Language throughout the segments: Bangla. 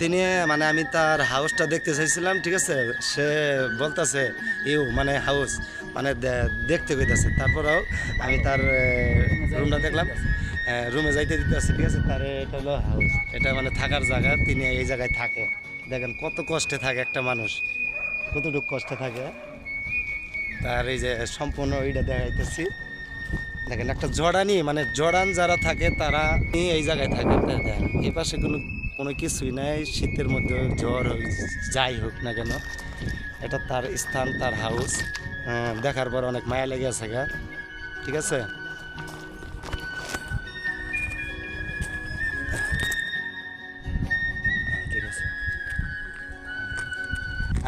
তিনি মানে আমি তার হাউসটা দেখতে চাইছিলাম, ঠিক আছে? সে বলতেছে, ইউ মানে হাউস মানে দেখতে কইতাছে। তারপরেও আমি তার রুমটা দেখলাম। রুমে যাইতে দিতেছে, ঠিক আছে? তার এটা হলো হাউস এটা মানে থাকার জায়গা, তিনি এই জায়গায় থাকে। দেখেন কত কষ্টে থাকে একটা মানুষ, কতটুকু কষ্টে থাকে। তার এই যে সম্পূর্ণ ওইটা দেখাইতেছি। দেখেন একটা জড়ানি মানে জড়ান যারা থাকে, তারা এই জায়গায় থাকে। এই পাশে কোনো কোনো কিছুই নাই শীতের মধ্যে জ্বর যাই হোক না কেন এটা তার স্থান তার হাউস হ্যাঁ, দেখার পর অনেক মায়া লেগে আছে গা। ঠিক আছে? আছে।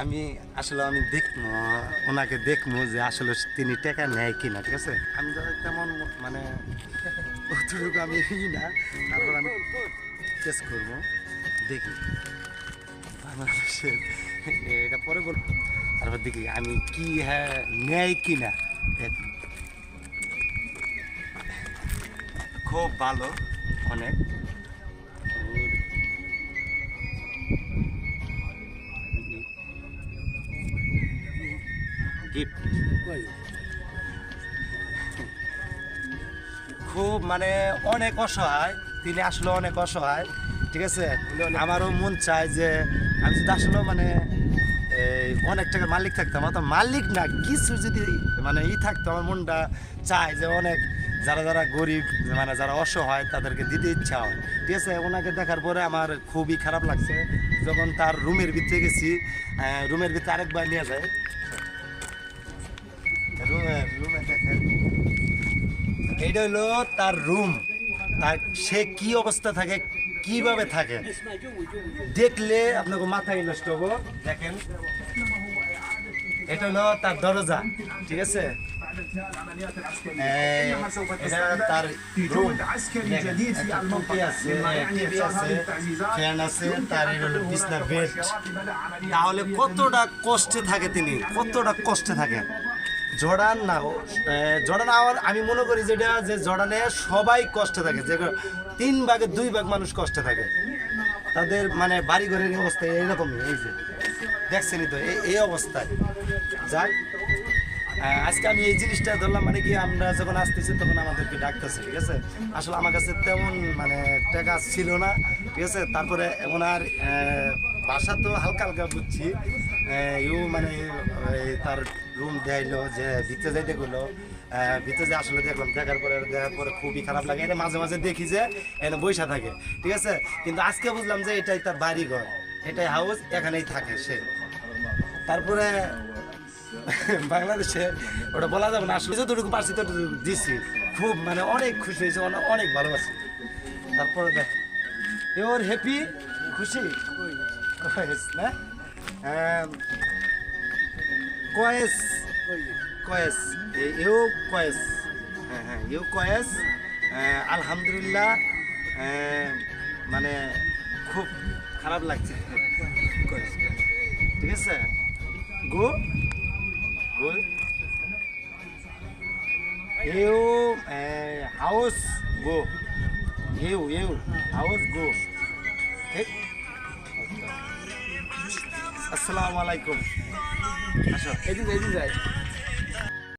আমি আসলে আমি দেখব ওনাকে দেখব যে আসলে তিনি টাকা নেয় কিনা ঠিক আছে? আমি তো তেমন মানে অতটুকু আমি না। তারপর আমি টেস্ট করব। দেখি। বাংলাদেশের এটা পরে বলব তারপর দেখি আমি কি হ্যাঁ নেয় কিনা এ- খুব ভালো, অনেক। খুব মানে অনেক অসহায়, তিনি আসলে অনেক অসহায়। ঠিক আছে? আমারও মন চায় যে আমি যদি আসলে মানে অনেক টাকার মালিক থাকতাম অত মালিক না, কিছু যদি মানে ই থাকতো, আমার মনটা চায় যে অনেক যারা যারা গরিব মানে যারা অসহায়, তাদেরকে দিতে ইচ্ছা হয়। ঠিক আছে? ওনাকে দেখার পরে আমার খুবই খারাপ লাগছে। যখন তার রুমের ভিতরে গেছি রুমের ভিতরে আরেকবার নিয়ে যায়। রুমে রুমে এইটা হলো তার রুম। তার সে কি অবস্থা থাকে কীভাবে থাকে দেখলে আপনাকে মাথায় নষ্ট হব। দেখেন। এটা হলো তার দরজা, ঠিক আছে? তার ফ্যান আছে তার তাহলে কতটা কষ্টে থাকে তিনি? কতটা কষ্টে থাকে জর্ডান না জর্ডান আমার আমি মনে করি যেটা যে জর্ডানে সবাই কষ্টে থাকে, যে তিন ভাগে দুই ভাগ মানুষ কষ্টে থাকে। তাদের মানে বাড়ি ঘরের অবস্থা এইরকমই এই যে। দেখছেনই তো এই অবস্থায়। যাক আজকে আমি এই জিনিসটা ধরলাম মানে কি আমরা যখন আসতেছি তখন আমাদেরকে ডাকতেছে, ঠিক আছে? আসলে আমার কাছে তেমন মানে টাকা ছিল না, ঠিক আছে? তারপরে ওনার ভাষা তো হালকা হালকা বুঝছি। ইউ মানে তার রুম দেখাইলো যে ভিতরে যাইতে গেলো ভিতরে যে আসলে দেখলাম, দেখার পরে দেখার পরে খুবই খারাপ লাগে। এটা মাঝে মাঝে দেখি যে এনে বৈশা থাকে, ঠিক আছে? কিন্তু আজকে বুঝলাম যে এটাই তার বাড়ি ঘর এটাই হাউস এখানেই থাকে সে। তারপরে বাংলাদেশে ওটা বলা যাবে না, আসলে যতটুকু পারছি ততটুকু দিছি। খুব মানে অনেক খুশি হয়েছে, অনে- অনেক ভালোবাসি। তারপরে দেখ ইউর হ্যাপি খুশি? কয়েস এ- ইউ কয়েস হ্যাঁ হ্যাঁ ইউ কয়েস আহ, আলহামদুলিল্লাহ আহ, মানে খুব খারাপ লাগছে। ঠিক আছে? Go? Go? You house go. You you house go. ঠিক? আসসালামু আলাইকুম। আসো। এদিন এদিন যায়